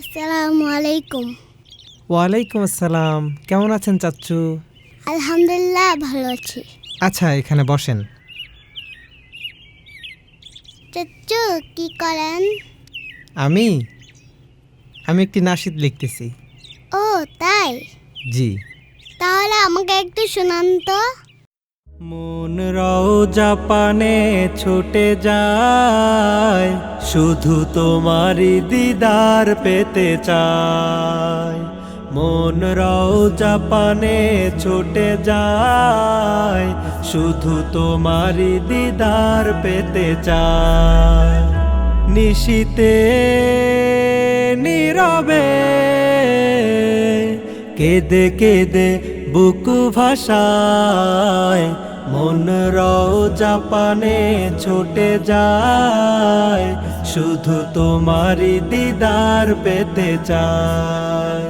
আসসালামু আলাইকুম ওয়ালাইকুম আসসালাম। কেমন আছেন চাচ্চু? আলহামদুলিল্লাহ ভালো আছি। আচ্ছা এখানে বসেন। চাচু কি করেন? আমি? আমি একটি নাশিদ লিখতেছি। ও তাই? জি। তাহলে আমাকে একটু শোনান তো। মন রও জাপানে ছুটে যায়। শুধু তোমারই দিদার পেতে চায় মন রও জাপানে ছুটে যায় শুধু তোমারই দিদার পেতে চায় নিশিতে, নীরবে, কেদে কেদে বুকু ভাষায় মন জাপানে ছোটে যায়, শুধু তোমারই দিদার পেতে চায়।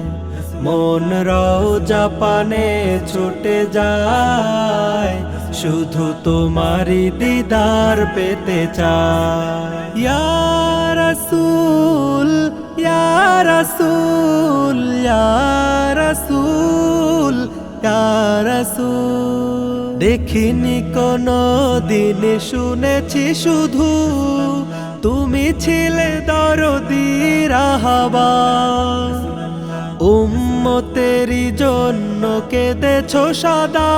মন জাপানে ছোটে যায়, শুধু তোমারই দিদার পেতে চায়। রাসূল রাসূল রাসূল রাসূল। দেখিনি কোনো দিন শুনেছি শুধু তুমি ছিলে দরদি রাহাবা। উম্মতেরি জন্য কেঁদেছ সাদা।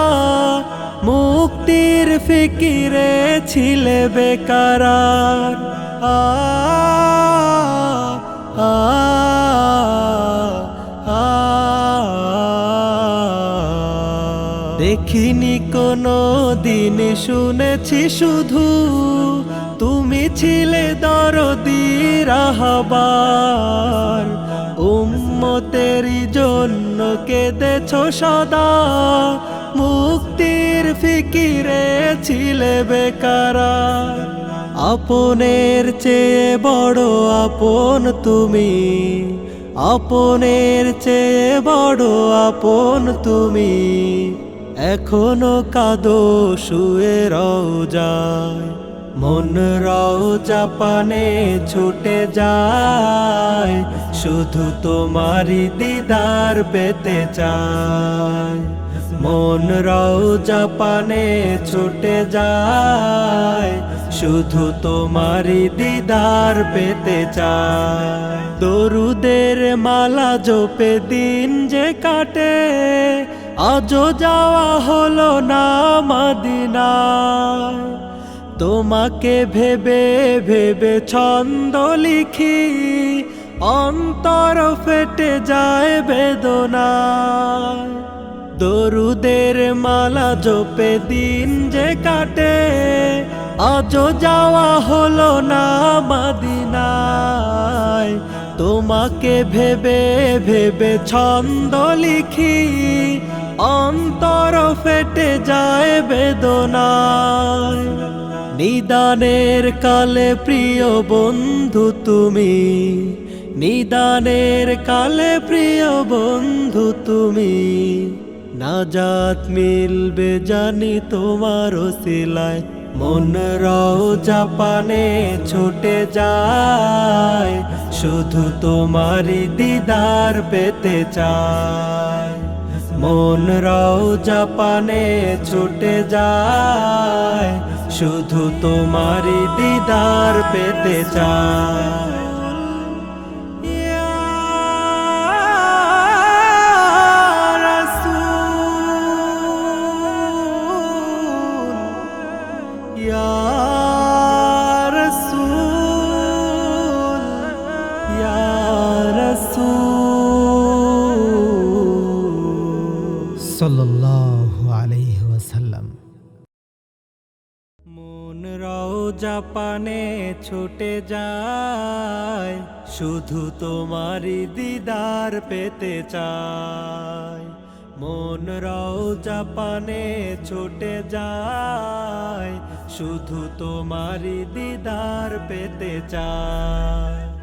মুক্তির ফিকিরে ছিলে আ আ। দেখিনি কোনো দিন, শুনেছি শুধু তুমি ছিলে দরদি রাহবার। উম্মতেরি জন্য কেঁদেছ সদা, মুক্তির ফিকিরে ছিলে বেকারা। আপনের চেয়ে বড় আপন তুমি, আপনের চেয়ে বড় আপন তুমি। এখনও কাদো, শুয়ে রও যায়। মন রও, জাপানে ছুটে যায়। শুধু তোমারই দিদার পেতে চায় মন রও, জাপানে ছুটে যায়। শুধু তোমারই দিদার পেতে চায় দরুদের মালা জোপে দিন যে কাটে। আজও যাওয়া হলো না মদিনায়। তোমাকে ভেবে ভেবে ছন্দ লিখি, অন্তর ফেটে যায় বেদনায়। দরুদের মালা জপে দিন যে কাটে, আজও যাওয়া হলো না মাদিনায়। তোমাকে ভেবে ভেবে ছন্দ লিখি অন্তর ফেটে যায় বেদনায়। নিদানের কালে প্রিয় বন্ধু তুমি। নিদানের কালে প্রিয় বন্ধু তুমি। নাজাত মিলবে জানি তোমার সিলায় মন রও জাপানে ছুটে যায়। শুধু তোমারই দিদার পেতে চায়। মন রও জাপানে ছুটে যায় শুধু তোমারই দিদার পেতে চায়। ইয়া সাল্লাল্লাহু আলাইহি মন জাপানে ছুটে যায়, শুধু তোমারই দিদার পেতে চায়। মন জাপানে ছুটে যায়, শুধু তোমারই দিদার পেতে চায়।